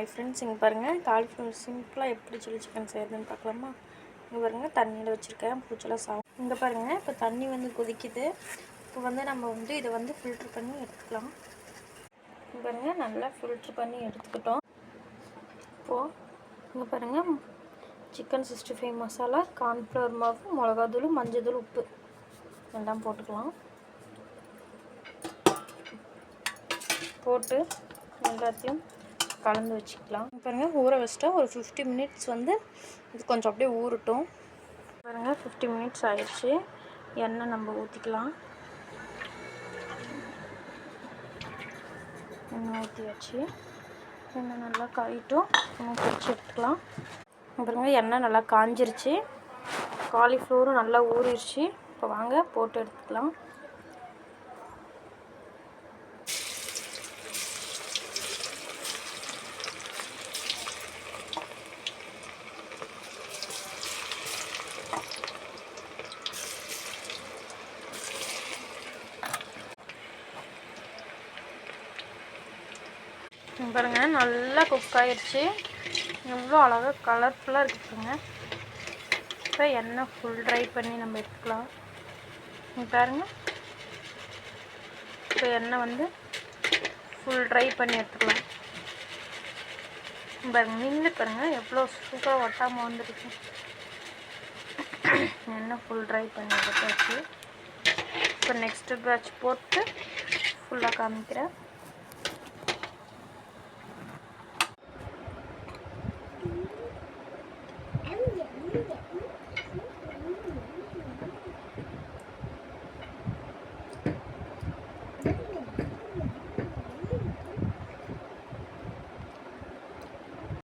Hi friends இங்கே பாருங்கள் cauliflower சிம்பிளாக எப்படி சில்லி சிக்கன் செய்கிறதுன்னு பார்க்கலாமா? இங்கே பாருங்கள் தண்ணியில் வச்சுருக்கேன் பூச்செல்லாம் சா இங்கே பாருங்கள் இப்போ தண்ணி வந்து கொதிக்குது. இப்போ வந்து நம்ம வந்து இதை வந்து ஃபில்ட்ரு பண்ணி எடுத்துக்கலாம். இங்கே பாருங்கள் நல்லா ஃபில்ட்ரு பண்ணி எடுத்துக்கிட்டோம். இப்போது இங்கே பாருங்கள் chicken sixty five masala cornflour மாவு மிளகாத்தூள் மஞ்சள் உப்பு. எல்லாம் போட்டுக்கலாம். போட்டு எல்லாத்தையும் கலந்து வச்சுக்கலாம். பாருங்கள் ஊற வச்சுட்டா ஒரு ஃபிஃப்டி மினிட்ஸ் வந்து இது கொஞ்சம் அப்படியே ஊறட்டும். பாருங்கள் ஃபிஃப்டி மினிட்ஸ் ஆயிடுச்சு. எண்ணெய் நம்ம ஊற்றிக்கலாம் எண்ணெய் ஊற்றியாச்சு எண்ணெய் நல்லா காயிட்டும். நம்ம பிடிச்சி எடுத்துக்கலாம். பாருங்க எண்ணெய் நல்லா காஞ்சிருச்சு. காலிஃப்ளவரும் நல்லா ஊறிடுச்சு. இப்போ வாங்க போட்டு எடுத்துக்கலாம். பாருங்க நல்லா குக் ஆயிடுச்சு எவ்வளோ அழகாக கலர்ஃபுல்லாக இருக்குதுங்க இப்போ எண்ணெய் ஃபுல் ட்ரை பண்ணி நம்ம எடுத்துக்கலாம். நீங்கள் பாருங்க. இப்போ எண்ணெய் வந்து ஃபுல் ட்ரை பண்ணி எடுத்துக்கலாம். பாருங்க நீங்களே பாருங்க எவ்வளோ சூப்பராக ஒட்டாமல் வந்துருக்கு. எண்ணெய் ஃபுல் ட்ரை பண்ணி எடுத்தாச்சு. இப்போ நெக்ஸ்ட்டு பேட்ச் போட்டு ஃபுல்லாக காமிக்கிறேன்.